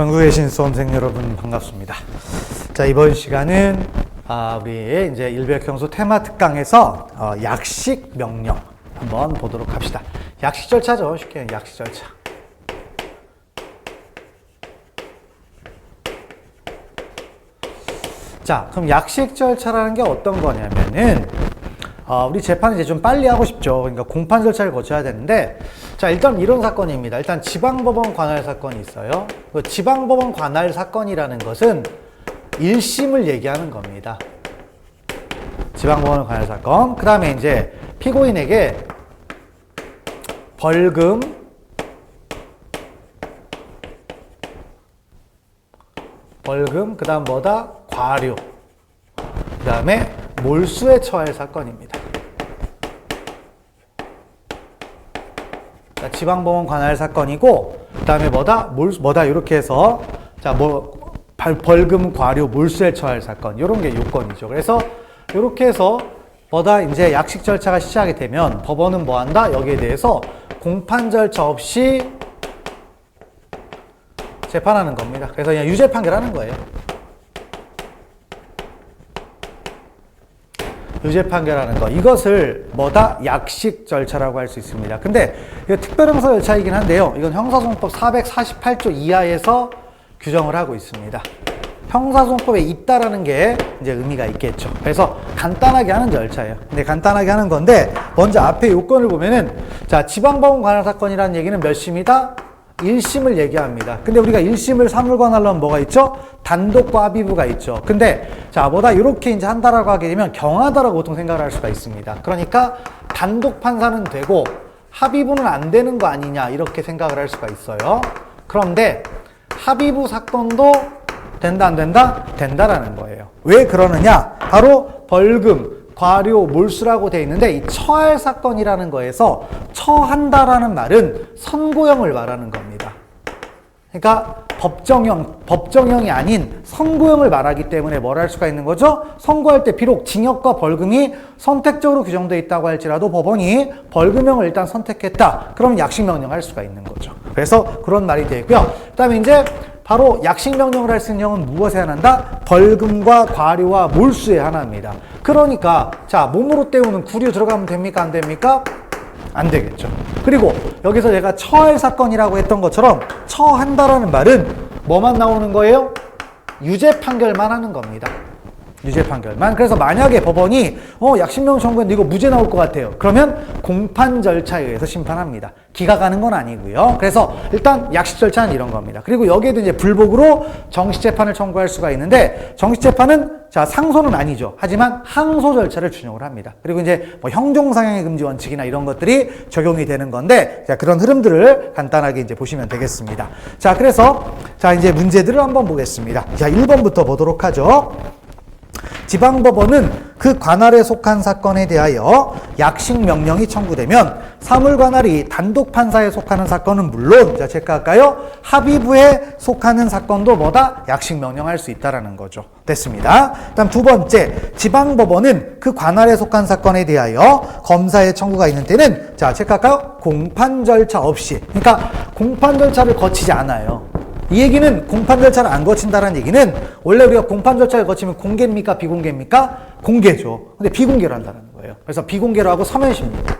전국에 계신 수험생 여러분 반갑습니다. 자 이번 시간은 아, 우리 이제 일백형수 테마 특강에서 어, 약식 명령 한번 보도록 합시다. 약식 절차죠, 쉽게 약식 절차. 자, 그럼 약식 절차라는 게 어떤 거냐면은 어, 우리 재판을 이제 좀 빨리 하고 싶죠. 그러니까 공판 절차를 거쳐야 되는데, 자, 일단 이런 사건입니다. 일단 지방법원 관할 사건이 있어요. 그 지방법원 관할 사건이라는 것은 1심을 얘기하는 겁니다. 지방법원 관할 사건. 그 다음에 이제 피고인에게 벌금, 벌금, 그 다음 뭐다? 과료. 그 다음에 몰수에 처할 사건입니다. 자, 지방법원 관할 사건이고, 그 다음에 뭐다? 몰, 뭐다? 이렇게 해서, 자, 뭐, 벌- 벌금, 과료, 몰수에 처할 사건. 이런 게 요건이죠. 그래서, 이렇게 해서, 뭐다? 이제 약식 절차가 시작이 되면, 법원은 뭐 한다? 여기에 대해서 공판 절차 없이 재판하는 겁니다. 그래서 그냥 유죄 판결하는 거예요. 유죄 판결하는 거 이것을 뭐다 약식 절차라고 할 수 있습니다. 근데 이거 특별형사 절차이긴 한데요. 이건 형사소송법 448조 이하에서 규정을 하고 있습니다. 형사소송법에 있다라는 게 이제 의미가 있겠죠. 그래서 간단하게 하는 절차예요. 근데 간단하게 하는 건데 먼저 앞에 요건을 보면은 자 지방법원 관할 사건이라는 얘기는 몇 심이다? 1심을 얘기합니다. 근데 우리가 1심을 사물관할려면 뭐가 있죠? 단독과 합의부가 있죠. 근데 자, 뭐다 이렇게 이제 한다라고 하게 되면 경하다라고 보통 생각을 할 수가 있습니다. 그러니까 단독 판사는 되고 합의부는 안 되는 거 아니냐 이렇게 생각을 할 수가 있어요. 그런데 합의부 사건도 된다 안 된다? 된다라는 거예요. 왜 그러느냐? 바로 벌금 과료, 몰수라고 돼 있는데 이 처할 사건이라는 거에서 처한다라는 말은 선고형을 말하는 겁니다. 그러니까 법정형, 법정형이 아닌 선고형을 말하기 때문에 뭘 할 수가 있는 거죠? 선고할 때 비록 징역과 벌금이 선택적으로 규정되어 있다고 할지라도 법원이 벌금형을 일단 선택했다. 그럼 약식 명령할 수가 있는 거죠. 그래서 그런 말이 되고요. 그다음에 이제 바로 약식 명령을 할 수 있는 형은 무엇에 하나인다? 벌금과 과료와 몰수에 하나입니다. 그러니까 자 몸으로 때우는 구류 들어가면 됩니까? 안 됩니까? 안 되겠죠. 그리고 여기서 제가 처할 사건이라고 했던 것처럼 처한다라는 말은 뭐만 나오는 거예요? 유죄 판결만 하는 겁니다. 유죄 판결만. 그래서 만약에 법원이 어 약식명 청구했는데 이거 무죄 나올 것 같아요. 그러면 공판 절차에 의해서 심판합니다. 기가 가는 건 아니고요. 그래서 일단 약식 절차는 이런 겁니다. 그리고 여기에도 이제 불복으로 정식 재판을 청구할 수가 있는데 정식 재판은 자 상소는 아니죠. 하지만 항소 절차를 준용을 합니다. 그리고 이제 뭐 형종상향의 금지 원칙이나 이런 것들이 적용이 되는 건데 자 그런 흐름들을 간단하게 이제 보시면 되겠습니다. 자 그래서 자 이제 문제들을 한번 보겠습니다. 자 1번부터 보도록 하죠. 지방법원은 그 관할에 속한 사건에 대하여 약식 명령이 청구되면 사물 관할이 단독 판사에 속하는 사건은 물론 자 체크할까요? 합의부에 속하는 사건도 뭐다? 약식 명령할 수 있다라는 거죠. 됐습니다. 그다음 두 번째 지방법원은 그 관할에 속한 사건에 대하여 검사의 청구가 있는 때는 자 체크할까요? 공판 절차 없이 그러니까 공판 절차를 거치지 않아요. 이 얘기는 공판 절차를 안 거친다는 얘기는 원래 우리가 공판 절차를 거치면 공개입니까 비공개입니까? 공개죠. 근데 비공개로 한다는 거예요. 그래서 비공개로 하고 서면시입니다.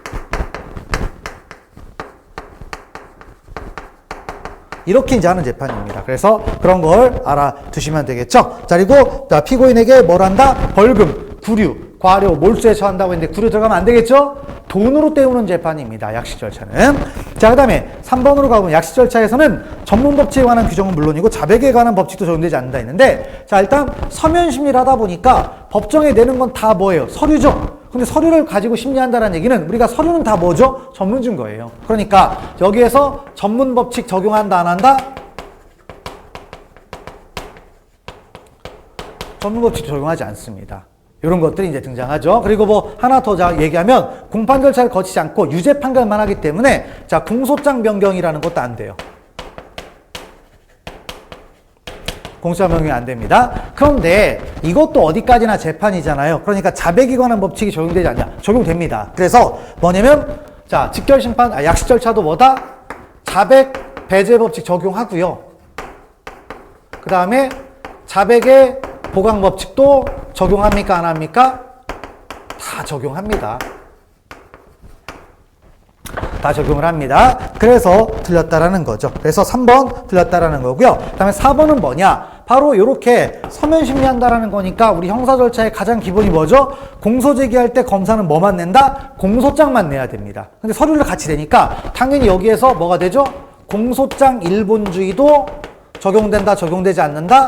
이렇게 이제 하는 재판입니다. 그래서 그런 걸 알아두시면 되겠죠. 자, 그리고 자, 피고인에게 뭘 한다? 벌금, 구류, 과료, 몰수에 처한다고 했는데 구류 들어가면 안 되겠죠? 돈으로 때우는 재판입니다. 약식 절차는. 자, 그 다음에 3번으로 가보면 약식 절차에서는 전문 법칙에 관한 규정은 물론이고 자백에 관한 법칙도 적용되지 않는다 했는데 자, 일단 서면 심리를 하다 보니까 법정에 내는 건 다 뭐예요? 서류죠? 근데 서류를 가지고 심리한다는 얘기는 우리가 서류는 다 뭐죠? 전문 증거예요. 그러니까 여기에서 전문 법칙 적용한다 안 한다? 전문 법칙 적용하지 않습니다. 이런 것들이 이제 등장하죠. 그리고 뭐 하나 더 자- 얘기하면 공판 절차를 거치지 않고 유죄 판결만 하기 때문에 자 공소장 변경이라는 것도 안 돼요. 공소장 변경이 안 됩니다. 그런데 이것도 어디까지나 재판이잖아요. 그러니까 자백에 관한 법칙이 적용되지 않냐? 적용됩니다. 그래서 뭐냐면 자 직결 심판 아, 약식 절차도 뭐다? 자백 배제 법칙 적용하고요. 그 다음에 자백의 보강 법칙도 적용합니까? 안 합니까? 다 적용합니다. 다 적용을 합니다. 그래서 틀렸다라는 거죠. 그래서 3번 틀렸다라는 거고요. 그 다음에 4번은 뭐냐? 바로 이렇게 서면 심리한다라는 거니까 우리 형사 절차의 가장 기본이 뭐죠? 공소 제기할 때 검사는 뭐만 낸다? 공소장만 내야 됩니다. 근데 서류를 같이 내니까 당연히 여기에서 뭐가 되죠? 공소장 일본주의도 적용된다, 적용되지 않는다?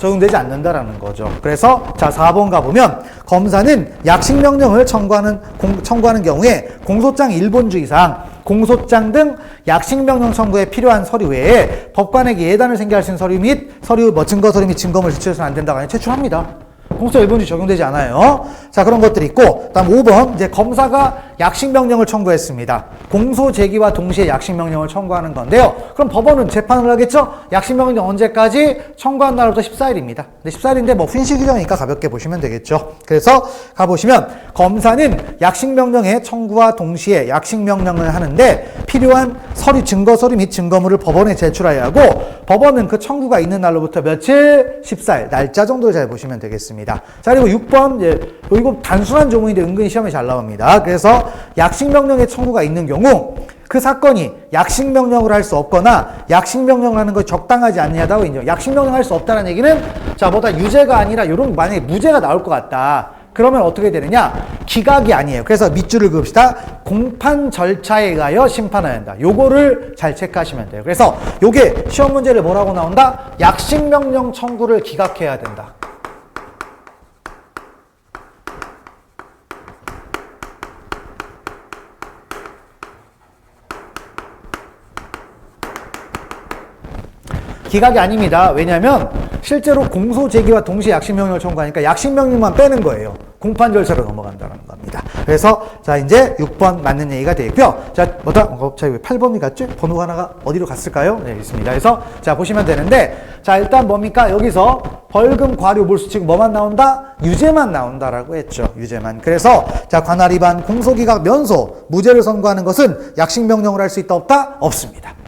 적용되지 않는다라는 거죠. 그래서 자 4번 가보면 검사는 약식 명령을 청구하는 공, 청구하는 경우에 공소장 일본주의상 공소장 등 약식 명령 청구에 필요한 서류 외에 법관에게 예단을 생겨할 수 있는 서류 및 서류 뭐 증거 서류 및 증거물 제출해서는 안 된다고 하니 제출합니다. 공소장 일본주의 적용되지 않아요. 자 그런 것들이 있고 다음 5번 이제 검사가 약식 명령을 청구했습니다. 공소 제기와 동시에 약식 명령을 청구하는 건데요. 그럼 법원은 재판을 하겠죠? 약식 명령 언제까지? 청구한 날부터 14일입니다. 근데 14일인데 뭐 훈시 규정이니까 가볍게 보시면 되겠죠. 그래서 가보시면 검사는 약식 명령의 청구와 동시에 약식 명령을 하는데 필요한 서류 증거 서류 및 증거물을 법원에 제출해야 하고 법원은 그 청구가 있는 날로부터 며칠? 14일 날짜 정도를 잘 보시면 되겠습니다. 자 그리고 6번 예, 이거 단순한 조문인데 은근히 시험에 잘 나옵니다. 그래서 약식 명령의 청구가 있는 경우 그 사건이 약식 명령을 할 수 없거나 약식 명령을 하는 것이 적당하지 않냐다고 인정. 약식 명령 할 수 없다는 얘기는 자 뭐다 유죄가 아니라 이런 만약에 무죄가 나올 것 같다. 그러면 어떻게 되느냐? 기각이 아니에요. 그래서 밑줄을 그읍시다. 공판 절차에 의하여 심판해야 한다. 요거를 잘 체크하시면 돼요. 그래서 요게 시험 문제를 뭐라고 나온다? 약식 명령 청구를 기각해야 된다. 기각이 아닙니다. 왜냐하면 실제로 공소 제기와 동시에 약식 명령을 청구하니까 약식 명령만 빼는 거예요. 공판 절차로 넘어간다는 겁니다. 그래서 자 이제 6번 맞는 얘기가 되고요. 자 뭐다? 어, 자 8번이 갔죠? 번호가 하나가 어디로 갔을까요? 네 있습니다. 그래서 자 보시면 되는데 자 일단 뭡니까? 여기서 벌금 과료 몰수 치고 뭐만 나온다? 유죄만 나온다라고 했죠. 유죄만. 그래서 자 관할 위반 공소기각 면소 무죄를 선고하는 것은 약식 명령을 할 수 있다 없다? 없습니다.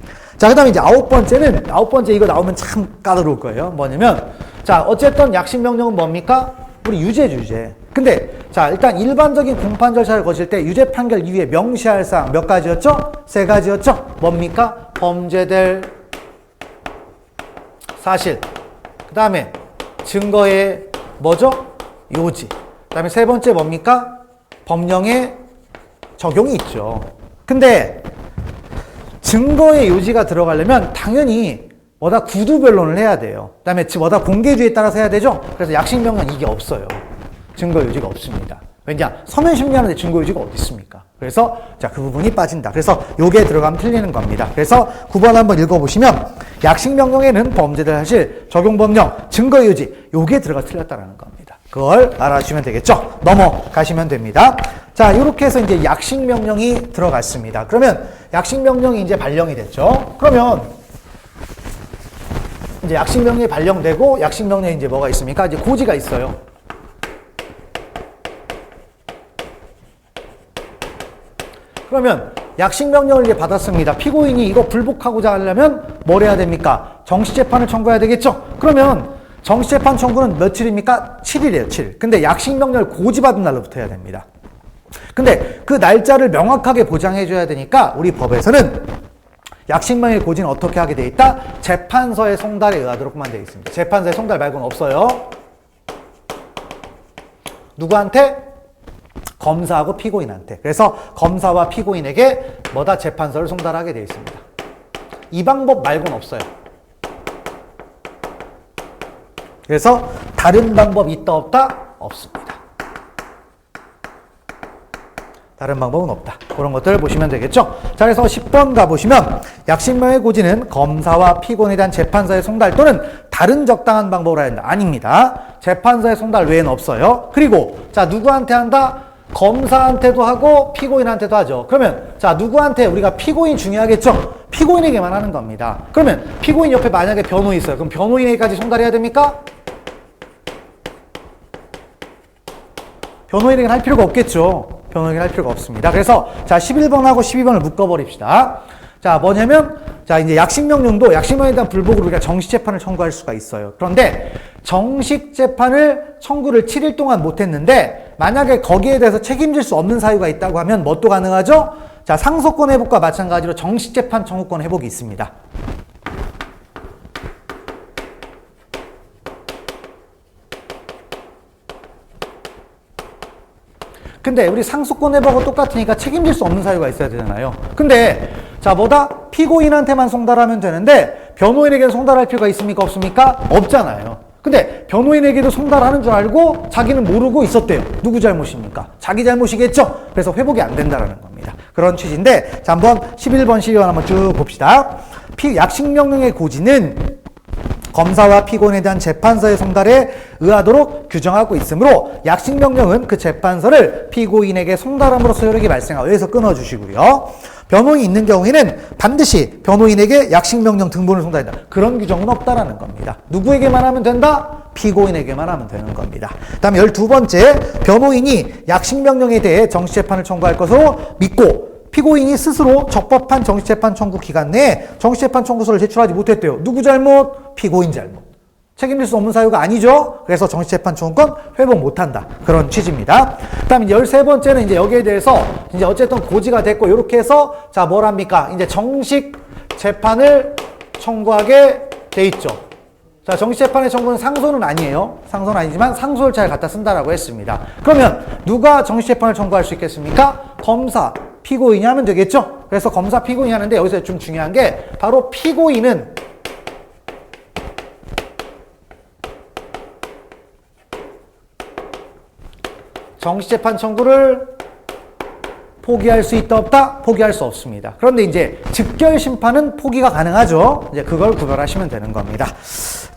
자, 그 다음에 이제 아홉 번째는, 아홉 번째 이거 나오면 참 까다로울 거예요. 뭐냐면, 자, 어쨌든 약식 명령은 뭡니까? 우리 유죄, 유죄. 근데, 자, 일단 일반적인 공판 절차를 거칠 때 유죄 판결 이후에 명시할 사항 몇 가지였죠? 세 가지였죠? 뭡니까? 범죄될 사실. 그 다음에 증거의 뭐죠? 요지. 그 다음에 세 번째 뭡니까? 법령의 적용이 있죠. 근데 증거의 요지가 들어가려면 당연히 뭐다 구두 변론을 해야 돼요. 그 다음에 뭐다 공개주의에 따라서 해야 되죠. 그래서 약식 명령 이게 없어요. 증거 요지가 없습니다. 왜냐 서면 심리하는데 증거 요지가 어디 있습니까? 그래서 자 그 부분이 빠진다. 그래서 요게 들어가면 틀리는 겁니다. 그래서 9번 한번 읽어보시면 약식 명령에는 범죄될 사실 적용 법령 증거 요지 요게 들어가 틀렸다라는 겁니다. 그걸 알아주시면 되겠죠. 넘어가시면 됩니다. 자 이렇게 해서 이제 약식 명령이 들어갔습니다. 그러면 약식 명령이 이제 발령이 됐죠. 그러면 이제 약식 명령이 발령되고 약식 명령에 이제 뭐가 있습니까? 이제 고지가 있어요. 그러면 약식 명령을 이제 받았습니다. 피고인이 이거 불복하고자 하려면 뭘 해야 됩니까? 정시 재판을 청구해야 되겠죠? 그러면 정시재판 청구는 며칠입니까? 7일이에요, 7일. 근데 약식 명령을 고지받은 날로부터 해야 됩니다. 근데 그 날짜를 명확하게 보장해줘야 되니까 우리 법에서는 약식명의 고지는 어떻게 하게 돼 있다? 재판서의 송달에 의하도록만 되어 있습니다. 재판서의 송달 말고는 없어요. 누구한테? 검사하고 피고인한테. 그래서 검사와 피고인에게 뭐다 재판서를 송달하게 되어 있습니다. 이 방법 말고는 없어요. 그래서 다른 방법이 있다 없다? 없습니다. 다른 방법은 없다. 그런 것들 보시면 되겠죠. 자, 그래서 10번 가보시면 약식명의 고지는 검사와 피고인에 대한 재판사의 송달 또는 다른 적당한 방법으로 해야 한다. 아닙니다. 재판사의 송달 외에는 없어요. 그리고 자, 누구한테 한다? 검사한테도 하고 피고인한테도 하죠. 그러면 자, 누구한테 우리가 피고인 중요하겠죠? 피고인에게만 하는 겁니다. 그러면 피고인 옆에 만약에 변호인 있어요. 그럼 변호인에게까지 송달해야 됩니까? 변호인에게는 할 필요가 없겠죠. 변호인에게 할 필요가 없습니다. 그래서 자 11번하고 12번을 묶어버립시다. 자, 뭐냐면, 자, 이제 약식명령도 약식명령에 대한 불복으로 우리가 정식재판을 청구할 수가 있어요. 그런데 정식재판을 청구를 7일 동안 못했는데, 만약에 거기에 대해서 책임질 수 없는 사유가 있다고 하면 뭣도 가능하죠? 자, 상소권 회복과 마찬가지로 정식재판 청구권 회복이 있습니다. 근데 우리 상속권 회복은 똑같으니까 책임질 수 없는 사유가 있어야 되잖아요. 근데 자 뭐다 피고인한테만 송달하면 되는데 변호인에게는 송달할 필요가 있습니까 없습니까? 없잖아요. 근데 변호인에게도 송달하는 줄 알고 자기는 모르고 있었대요. 누구 잘못입니까? 자기 잘못이겠죠. 그래서 회복이 안 된다라는 겁니다. 그런 취지인데 자 한번 11번 시리얼 한번 쭉 봅시다. 피 약식 명령의 고지는 검사와 피고인에 대한 재판서의 송달에 의하도록 규정하고 있으므로 약식 명령은 그 재판서를 피고인에게 송달함으로써 효력이 발생하고 여기서 끊어주시고요. 변호인이 있는 경우에는 반드시 변호인에게 약식 명령 등본을 송달한다. 그런 규정은 없다라는 겁니다. 누구에게만 하면 된다? 피고인에게만 하면 되는 겁니다. 다음 12번째, 변호인이 약식 명령에 대해 정치재판을 청구할 것으로 믿고 피고인이 스스로 적법한 정치재판 청구 기간 내에 정치재판 청구서를 제출하지 못했대요. 누구 잘못? 피고인 잘못. 책임질 수 없는 사유가 아니죠. 그래서 정치재판 청구권 회복 못한다. 그런 취지입니다. 그 다음 이제 13번째는 이제 여기에 대해서 이제 어쨌든 고지가 됐고, 이렇게 해서 자, 뭘 합니까? 이제 정식 재판을 청구하게 돼 있죠. 자, 정치재판의 청구는 상소는 아니에요. 상소는 아니지만 상소 절차를 갖다 쓴다라고 했습니다. 그러면 누가 정치재판을 청구할 수 있겠습니까? 검사, 피고인이 하면 되겠죠? 그래서 검사, 피고인이 하는데 여기서 좀 중요한 게 바로 피고인은 정치재판 청구를 포기할 수 있다 없다? 포기할 수 없습니다. 그런데 이제 즉결 심판은 포기가 가능하죠. 이제 그걸 구별하시면 되는 겁니다.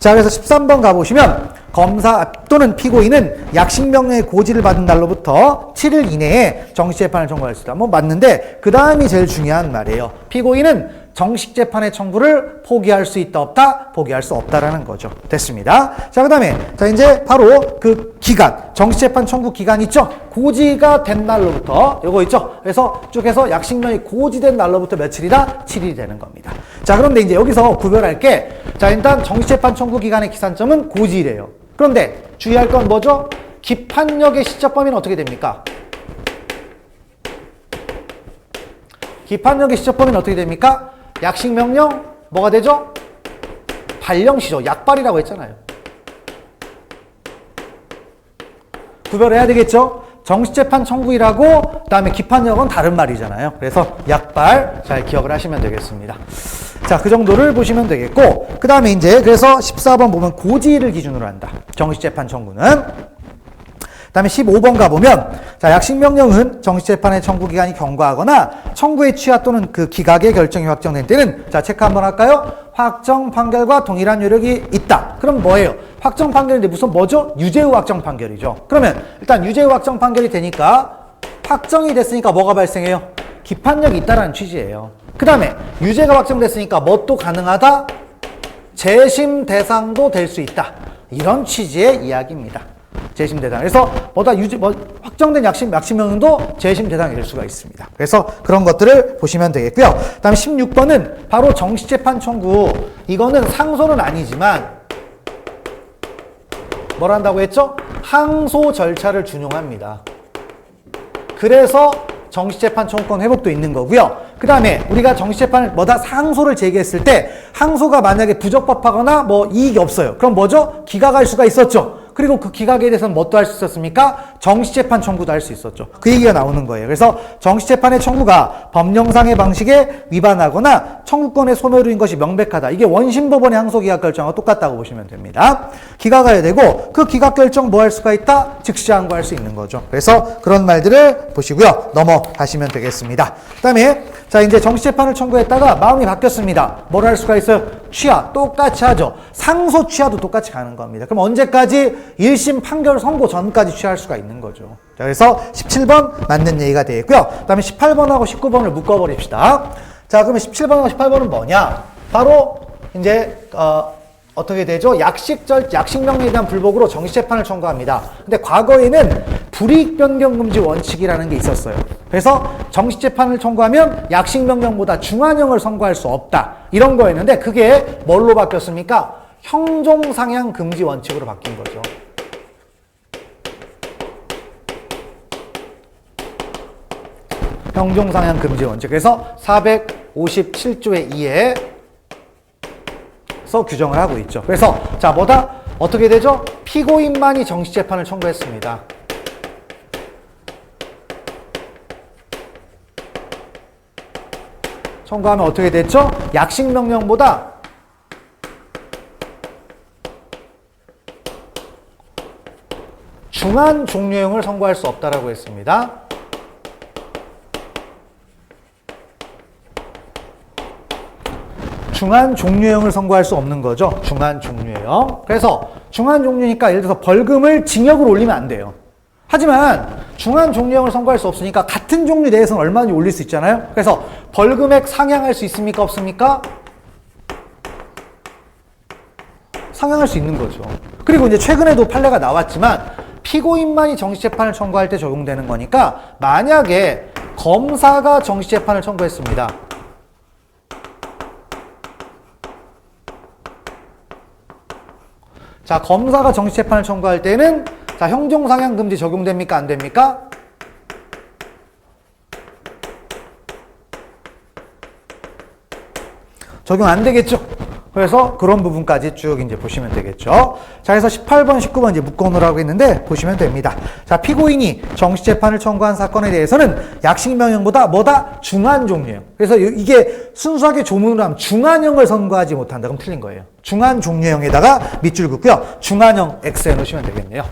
자, 그래서 13번 가보시면 검사 또는 피고인은 약식명령의 고지를 받은 날로부터 7일 이내에 정식재판을 청구할 수 있다. 뭐 맞는데 그 다음이 제일 중요한 말이에요. 피고인은 정식 재판의 청구를 포기할 수 있다 없다 포기할 수 없다라는 거죠. 됐습니다. 자 그다음에 자 이제 바로 그 기간 정식 재판 청구 기간 있죠. 고지가 된 날로부터 요거 있죠. 그래서 쭉 해서 약식명이 고지된 날로부터 며칠이다 7일이 되는 겁니다. 자 그런데 이제 여기서 구별할 게 자 일단 정식 재판 청구 기간의 기산점은 고지래요. 그런데 주의할 건 뭐죠? 기판력의 시적 범위는 어떻게 됩니까? 기판력의 시적 범위는 어떻게 됩니까? 약식 명령 뭐가 되죠? 발령시죠. 약발이라고 했잖아요. 구별해야 되겠죠? 정식재판 청구이라고 그다음에 기판력은 다른 말이잖아요. 그래서 약발 잘 기억을 하시면 되겠습니다. 자, 그 정도를 보시면 되겠고 그다음에 이제 그래서 14번 보면 고지를 기준으로 한다. 정식재판 청구는 다음에 15번 가보면, 자, 약식명령은 정식재판의 청구기간이 경과하거나 청구의 취하 또는 그 기각의 결정이 확정된 때는, 자, 체크 한번 할까요? 확정 판결과 동일한 효력이 있다. 그럼 뭐예요? 확정 판결인데 무슨 뭐죠? 유죄의 확정 판결이죠. 그러면 일단 유죄의 확정 판결이 되니까 확정이 됐으니까 뭐가 발생해요? 기판력이 있다라는 취지예요. 그 다음에 유죄가 확정됐으니까 뭐또 가능하다? 재심 대상도 될 수 있다. 이런 취지의 이야기입니다. 재심 대상. 그래서 뭐다 유지 뭐 확정된 약식 약식명령도 재심 대상이 될 수가 있습니다. 그래서 그런 것들을 보시면 되겠고요. 그다음 16번은 바로 정식 재판 청구. 이거는 상소는 아니지만 뭘 한다고 했죠? 항소 절차를 준용합니다. 그래서 정식재판 청구권 회복도 있는 거고요. 그 다음에 우리가 정식재판을 뭐다 상소를 제기했을 때 항소가 만약에 부적법하거나 뭐 이익이 없어요. 그럼 뭐죠? 기각할 수가 있었죠. 그리고 그 기각에 대해서는 뭣도 할 수 있었습니까? 정식재판 청구도 할 수 있었죠. 그 얘기가 나오는 거예요. 그래서 정식재판의 청구가 법령상의 방식에 위반하거나 청구권의 소멸인 것이 명백하다. 이게 원심법원의 항소기각 결정하고 똑같다고 보시면 됩니다. 기각해야 되고 그 기각 결정 뭐 할 수가 있다? 즉시 항고할 수 있는 거죠. 그래서 그런 말들을 보시고요. 넘어가시면 되겠습니다. 그 다음에 자 이제 정식재판을 청구했다가 마음이 바뀌었습니다. 뭘 할 수가 있어요? 취하 똑같이 하죠. 상소 취하도 똑같이 가는 겁니다. 그럼 언제까지 1심 판결 선고 전까지 취할 수가 있는 거죠. 자, 그래서 17번 맞는 얘기가 되겠고요. 그 다음에 18번하고 19번을 묶어버립시다. 자, 그러면 17번하고 18번은 뭐냐? 바로 이제 어, 어떻게 되죠? 약식절, 약식명령에 대한 불복으로 정식재판을 청구합니다. 근데 과거에는 불이익 변경 금지 원칙이라는 게 있었어요. 그래서 정식재판을 청구하면 약식명령보다 중한형을 선고할 수 없다. 이런 거였는데 그게 뭘로 바뀌었습니까? 형종상향 금지 원칙으로 바뀐 거죠. 형종상향 금지 원칙. 그래서 457조의 2에 서 규정을 하고 있죠. 그래서 자 뭐다 어떻게 되죠? 피고인만이 정식 재판을 청구했습니다. 청구하면 어떻게 됐죠? 약식 명령보다 중한 종료형을 선고할 수 없다라고 했습니다. 중한 종료형을 선고할 수 없는 거죠. 중한 종료형. 그래서 중한 종료니까 예를 들어서 벌금을 징역으로 올리면 안 돼요. 하지만 중한 종료형을 선고할 수 없으니까 같은 종류 내에서는 얼마든지 올릴 수 있잖아요. 그래서 벌금액 상향할 수 있습니까? 없습니까? 상향할 수 있는 거죠. 그리고 이제 최근에도 판례가 나왔지만 피고인만이 정식재판을 청구할 때 적용되는 거니까 만약에 검사가 정식재판을 청구했습니다. 자, 검사가 정식재판을 청구할 때는 자, 형종 상향 금지 적용됩니까? 안 됩니까? 적용 안 되겠죠? 그래서 그런 부분까지 쭉 이제 보시면 되겠죠. 자, 그래서 18번, 19번 이제 묶어놓으라고 했는데 보시면 됩니다. 자, 피고인이 정식재판을 청구한 사건에 대해서는 약식명령보다 뭐다? 중한 종류예요. 그래서 이- 이게 순수하게 조문으로 하면 중한형을 선고하지 못한다. 그럼 틀린 거예요. 중한 종류형에다가 밑줄 긋고요. 중한형 X 해놓으시면 되겠네요.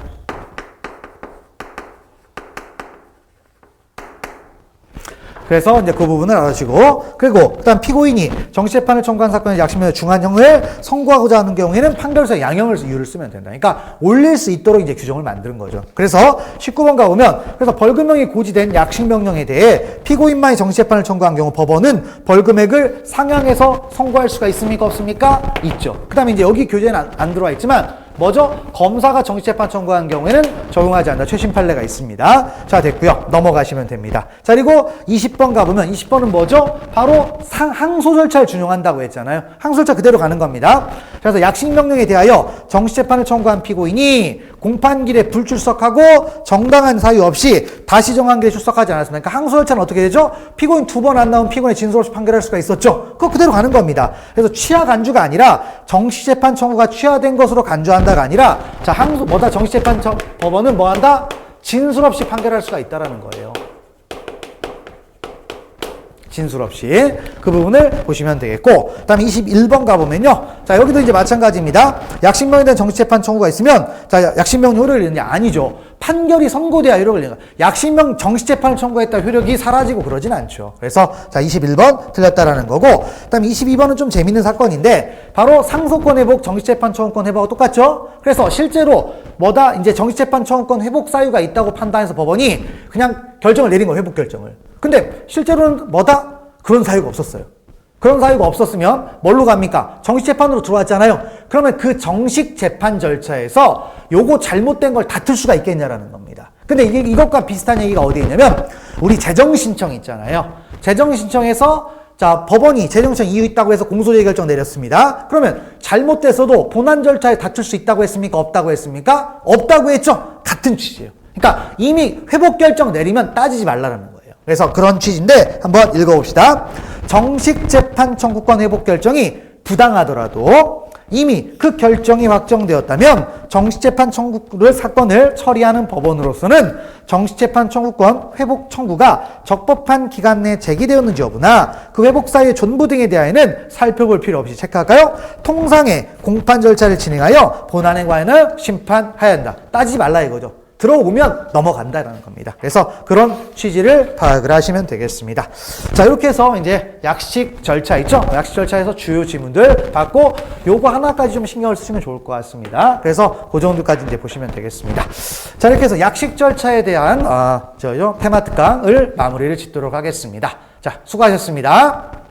그래서 이제 그 부분을 알아주시고 그리고 일단 피고인이 정식재판을 청구한 사건의 약식명의 중한형을 선고하고자 하는 경우에는 판결서 양형을 이유를 쓰면 된다. 그러니까 올릴 수 있도록 이제 규정을 만드는 거죠. 그래서 19번 가보면 그래서 벌금형이 고지된 약식명령에 대해 피고인만이 정식재판을 청구한 경우 법원은 벌금액을 상향해서 선고할 수가 있습니까 없습니까? 있죠. 그다음에 이제 여기 교재는 안, 안 들어와 있지만 뭐죠? 검사가 정식재판 청구한 경우에는 적용하지 않는다. 최신 판례가 있습니다. 자, 됐고요. 넘어가시면 됩니다. 자, 그리고 20번 가보면 20번은 뭐죠? 바로 상, 항소 절차를 준용한다고 했잖아요. 항소 절차 그대로 가는 겁니다. 그래서 약식 명령에 대하여 정식재판을 청구한 피고인이 공판길에 불출석하고 정당한 사유 없이 다시 정한길에 출석하지 않았습니다. 그러니까 항소 절차는 어떻게 되죠? 피고인 두 번 안 나온 피고인의 진술 없이 판결할 수가 있었죠. 그거 그대로 가는 겁니다. 그래서 취하 간주가 아니라 정식재판 청구가 취하된 것으로 간주한다가 아니라 자 항소 뭐다 정식재판 청- 법원은 뭐한다? 진술 없이 판결할 수가 있다라는 거예요. 진술 없이 그 부분을 보시면 되겠고 그다음에 21번 가보면요. 자 여기도 이제 마찬가지입니다. 약식명에 대한 정치재판 청구가 있으면 자 약식명 효력을 잃는 게 아니죠. 판결이 선고돼야 효력을 잃는 약식명 정식재판을 청구했다 효력이 사라지고 그러진 않죠. 그래서 자 21번 틀렸다라는 거고 그다음에 22번은 좀 재밌는 사건인데 바로 상소권 회복 정식재판 청구권 회복하고 똑같죠? 그래서 실제로 뭐다 이제 정식재판 청구권 회복 사유가 있다고 판단해서 법원이 그냥 결정을 내린 거예요 회복 결정을 근데 실제로는 뭐다? 그런 사유가 없었어요. 그런 사유가 없었으면 뭘로 갑니까? 정식 재판으로 들어왔잖아요. 그러면 그 정식 재판 절차에서 요거 잘못된 걸 다툴 수가 있겠냐라는 겁니다. 근데 이게 이것과 비슷한 얘기가 어디에 있냐면 우리 재정 신청 있잖아요. 재정 신청에서 자, 법원이 재정신청 이유 있다고 해서 공소제의 결정 내렸습니다. 그러면 잘못됐어도 본안 절차에 다툴 수 있다고 했습니까? 없다고 했습니까? 없다고 했죠? 같은 취지예요. 그러니까 이미 회복 결정 내리면 따지지 말라는 거예요. 그래서 그런 취지인데 한번 읽어봅시다. 정식 재판 청구권 회복 결정이 부당하더라도 이미 그 결정이 확정되었다면 정식재판 청구를 사건을 처리하는 법원으로서는 정식재판 청구권 회복 청구가 적법한 기간 내에 제기되었는지 여부나 그 회복 사유의 존부 등에 대하여는 살펴볼 필요 없이 체크할까요? 통상의 공판 절차를 진행하여 본안에 관하여 심판하여야 한다. 따지지 말라 이거죠. 들어오면 넘어간다라는 겁니다. 그래서 그런 취지를 파악을 하시면 되겠습니다. 자, 이렇게 해서 이제 약식 절차 있죠? 약식 절차에서 주요 지문들 받고 요거 하나까지 좀 신경을 쓰시면 좋을 것 같습니다. 그래서 그 정도까지 이제 보시면 되겠습니다. 자, 이렇게 해서 약식 절차에 대한 아, 저요 테마 특강을 마무리를 짓도록 하겠습니다. 자, 수고하셨습니다.